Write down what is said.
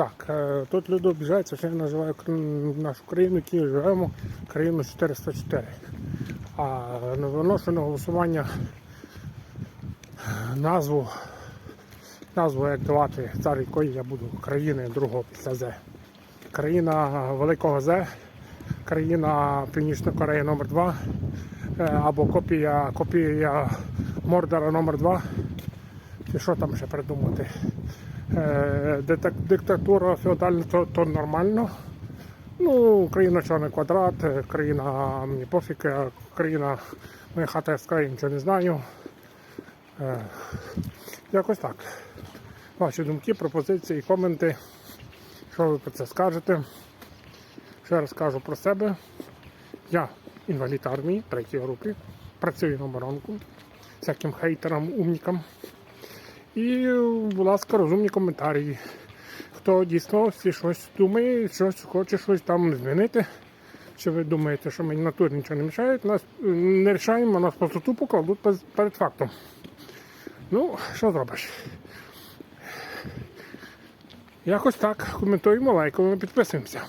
Так, е, тут люди обіжаються, що я називаю нашу країну, в якій живемо, країну 404. А виношу на голосування назву, назву як давати цар якої я буду країни другого після З. Країна Великого З, країна Північна Корея номер 2 або копія, копія Мордора номер 2 Чи що там ще придумати? Е, диктатура феодальна, то, то нормально. Ну, Україна чорний квадрат, е, країна мені пофіг, е, країна моя хата я нічого не знаю. Е, якось так. Ваші думки, пропозиції, коменти. Що ви про це скажете? Ще раз кажу про себе. Я інвалід армії третьої групи, працюю на оборонку, всяким хейтерам, умникам. І, будь ласка, розумні коментарі. Хто дійсно всі щось думає, щось хоче щось там змінити. Чи ви думаєте, що мені натурі нічого не мішають, нас не рішаємо, нас просто тупо кладуть перед фактом. Ну, що зробиш? Якось так. Коментуємо, лайкаємо, підписуємося.